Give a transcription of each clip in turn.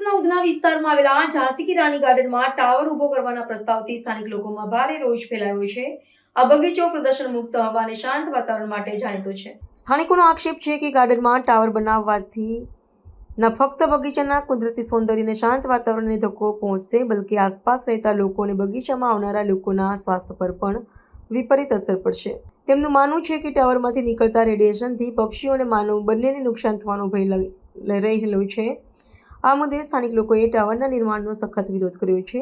સુરતના ઉધના વિસ્તારમાં આવેલા ઝાંસી કી રાણી ગાર્ડનમાં ટાવર ઉભો કરવાના પ્રસ્તાવથી સ્થાનિક લોકોમાં ભારે રોષ ફેલાયો છે આ બગીચો પ્રદર્શન મુક્ત હવા અને શાંત વાતાવરણ માટે જાણીતો છે સ્થાનિકોનો આક્ષેપ છે કે ગાર્ડનમાં ટાવર બનાવવાથી ન ફક્ત બગીચાના કુદરતી સૌંદર્યને શાંત વાતાવરણને ધક્કો પહોંચશે બલકે આસપાસ રહેતા લોકો અને બગીચામાં આવનારા લોકોના સ્વાસ્થ્ય પર પણ વિપરીત અસર પડશે તેમનું માનવું છે કે ટાવરમાંથી નીકળતા રેડિયેશનથી પક્ષીઓ અને માનવ બંનેને નુકસાન થવાનો ભય રહેલો છે આ મુદ્દે સ્થાનિક લોકોએ ટાવરના નિર્માણનો સખત વિરોધ કર્યો છે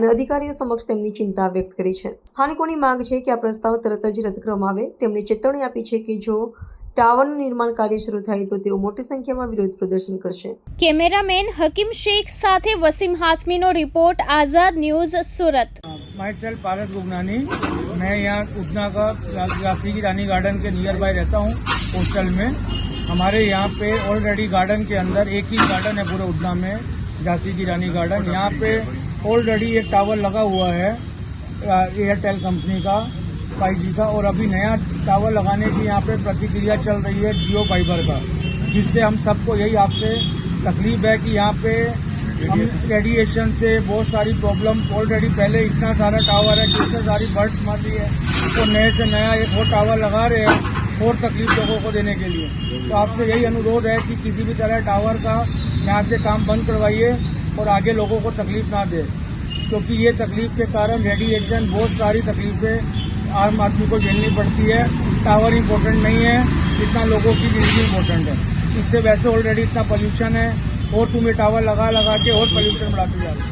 અને અધિકારીઓ સમક્ષ તેમની ચિંતા વ્યક્ત કરી છે સ્થાનિકોની માંગ છે કે આ પ્રસ્તાવ તરત જ રદ કરવામાં આવે તેમણે ચેતવણી આપી છે કે જો ટાવરનું નિર્માણ કાર્ય શરૂ થાય તો તેઓ મોટી સંખ્યામાં વિરોધ પ્રદર્શન કરશે કેમેરામેન હકીમ શેખ સાથે વસીમ હાસમીનો report Azad news Surat myself Paras Gugnani मैं यहाँ उपना का राफी की रानी गार्डन के नियर बाय रहता हूँ हमारे यहाँ पे ऑलरेडी गार्डन के अंदर एक ही गार्डन है पूरे उदना में झांसी की रानी गार्डन यहाँ पे ऑलरेडी एक टावर लगा हुआ है एयरटेल कंपनी का फाइव जी का और अभी नया टावर लगाने की यहाँ पे प्रतिक्रिया चल रही है जियो फाइबर का जिससे हम सबको यही आपसे तकलीफ है कि यहाँ पे हम रेडिएशन से बहुत सारी प्रॉब्लम ऑलरेडी पहले इतना सारा टावर है जिससे सारी बर्ड्स मर रही है तो नए से नया एक वो टावर लगा रहे हैं और तकलीफ लोगों को देने के लिए तो आपसे यही अनुरोध है कि किसी भी तरह टावर का यहाँ से काम बंद करवाइए और आगे लोगों को तकलीफ ना दे क्योंकि तो ये तकलीफ के कारण रेडिएशन बहुत सारी तकलीफें आम आदमी को झेलनी पड़ती है टावर इम्पोर्टेंट नहीं है जितना लोगों की जिंदगी इम्पोर्टेंट है इससे वैसे ऑलरेडी इतना पॉल्यूशन है और तुम्हें टावर लगा लगा के और पॉल्यूशन बढ़ाते जा रहे